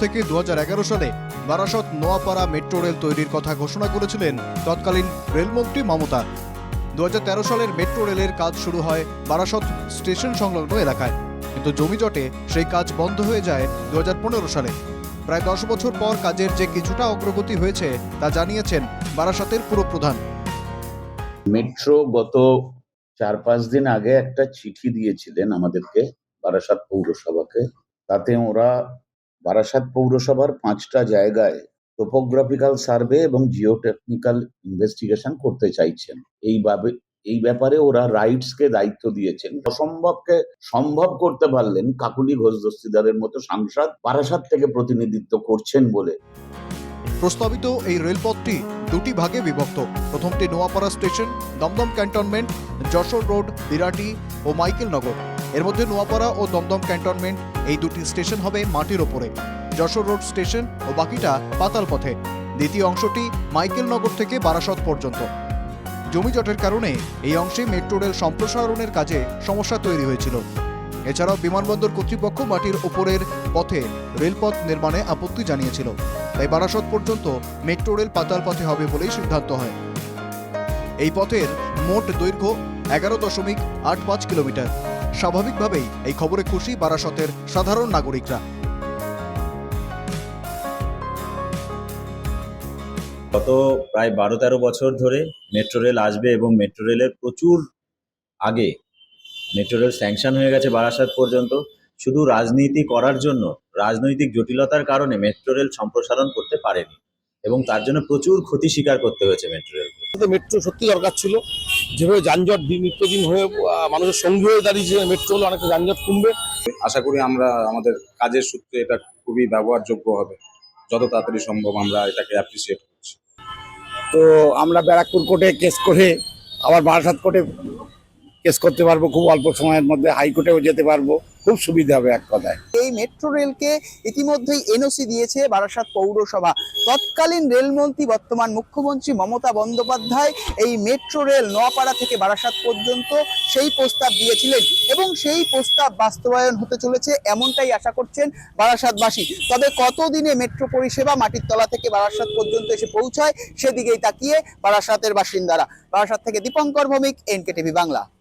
থেকে দু হাজার এগারো সালে বারাসত নোয়াপাড়া মেট্রো রেল তৈরির কথা ঘোষণা করেছিলেন তৎকালীন রেলমন্ত্রী মমতা। দুহাজার তেরো সালের মেট্রো রেলের কাজ শুরু হয় বারাসত স্টেশন সংলগ্ন এলাকায়। কিন্তু জমিজটে সেই কাজ বন্ধ হয়ে যায় দুহাজার পনেরো সালে। প্রায় দশ বছর পর কাজের যে কিছুটা অগ্রগতি হয়েছে তা জানিয়েছেন বারাসতের পুরপ্রধান। মেট্রো গত চার পাঁচ দিন আগে একটা চিঠি দিয়েছিলেন আমাদেরকে বারাসাত পৌরসভাকে। তাতে ওরা বারাসাত পৌরসভার পাঁচটা জায়গায় টোপোগ্রাফিক্যাল সার্ভে এবং জিওটেকনিক্যাল ইনভেস্টিগেশন করতে চাইছেন। এইভাবে এই ব্যাপারে ওরা রাইটস কে দায়িত্ব দিয়েছেন। অসম্ভবকে সম্ভব করতে পারলেন কাকুলি ঘোষ দস্তিদারের মতো সাংসদ বারাসাত থেকে প্রতিনিধিত্ব করছেন বলে। প্রস্তাবিত এই রেলপথটি দুটি ভাগে বিভক্ত। প্রথমটি Noapara station, Dum Dum cantonment, Jessore road, Birati ও মাইকেল নগর এর মধ্যে নোয়াপাড়া ও দমদম ক্যান্টনমেন্ট এই দুটি স্টেশন হবে মাটির ওপরে, যশোর রোড স্টেশন ও বাকিটা পাতাল পথে। দ্বিতীয় অংশটি মাইকেল নগর থেকে বারাসত পর্যন্ত। জমিজটের কারণে এই অংশে মেট্রো রেল সম্প্রসারণের কাজে সমস্যা তৈরি হয়েছিল। এছাড়াও বিমানবন্দর কর্তৃপক্ষ মাটির ওপরের পথে রেলপথ নির্মাণে আপত্তি জানিয়েছিল। তাই বারাসত পর্যন্ত মেট্রো রেল পাতাল পথে হবে বলেই সিদ্ধান্ত হয়। এই পথের মোট দৈর্ঘ্য এগারো দশমিক আট পাঁচ কিলোমিটার। স্বাভাবিকভাবেই এই খবরে খুশি বারাসতের সাধারণ নাগরিকরা। গত প্রায় বারো তেরো বছর ধরে মেট্রো রেল আসবে এবং মেট্রো রেলের প্রচুর আগে মেট্রো রেল স্যাংশন হয়ে গেছে বারাসাত পর্যন্ত। শুধু রাজনীতি করার জন্য রাজনৈতিক জটিলতার কারণে মেট্রো রেল সম্প্রসারণ করতে পারেনি এবং তার জন্য প্রচুর ক্ষতি স্বীকার করতে হয়েছে মেট্রো রেল তো মেট্রো সত্যি দরকার ছিল। যেভাবে যানজট দিন নিত্যদিন হয়ে মানুষের সঙ্গী হয়ে দাঁড়িয়েছে মেট্রো হলে অনেকটা যানজট কমবে। আশা করি আমরা আমাদের কাজের সূত্রে এটা খুবই ব্যবহারযোগ্য হবে। যত তাড়াতাড়ি সম্ভব আমরা এটাকে অ্যাপ্রিসিয়েট করছি। তো আমরা ব্যারাকপুর কোর্টে কেস করে আবার বারাসাত কোর্টে কেস করতে পারব, খুব অল্প সময়ের মধ্যে হাইকোর্টেও যেতে পারব, খুব সুবিধা হবে এক কথায়। এই মেট্রো রেলকে ইতিমধ্যেই এনওসি দিয়েছে বারাসাত পৌরসভা। তৎকালীন রেলমন্ত্রী বর্তমান মুখ্যমন্ত্রী মমতা বন্দ্যোপাধ্যায় এই মেট্রো রেল নোয়াপাড়া থেকে বারাসাত পর্যন্ত সেই প্রস্তাব দিয়েছিলেন এবং সেই প্রস্তাব বাস্তবায়ন হতে চলেছে এমনটাই আশা করছেন বারাসাতবাসী। তবে কতদিনে মেট্রো পরিষেবা মাটির তলা থেকে বারাসাত পর্যন্ত এসে পৌঁছায়, সেদিকেই তাকিয়ে বারাসাতের বাসিন্দারা। বারাসাত থেকে দীপঙ্কর ভৌমিক এনকে টিভি বাংলা।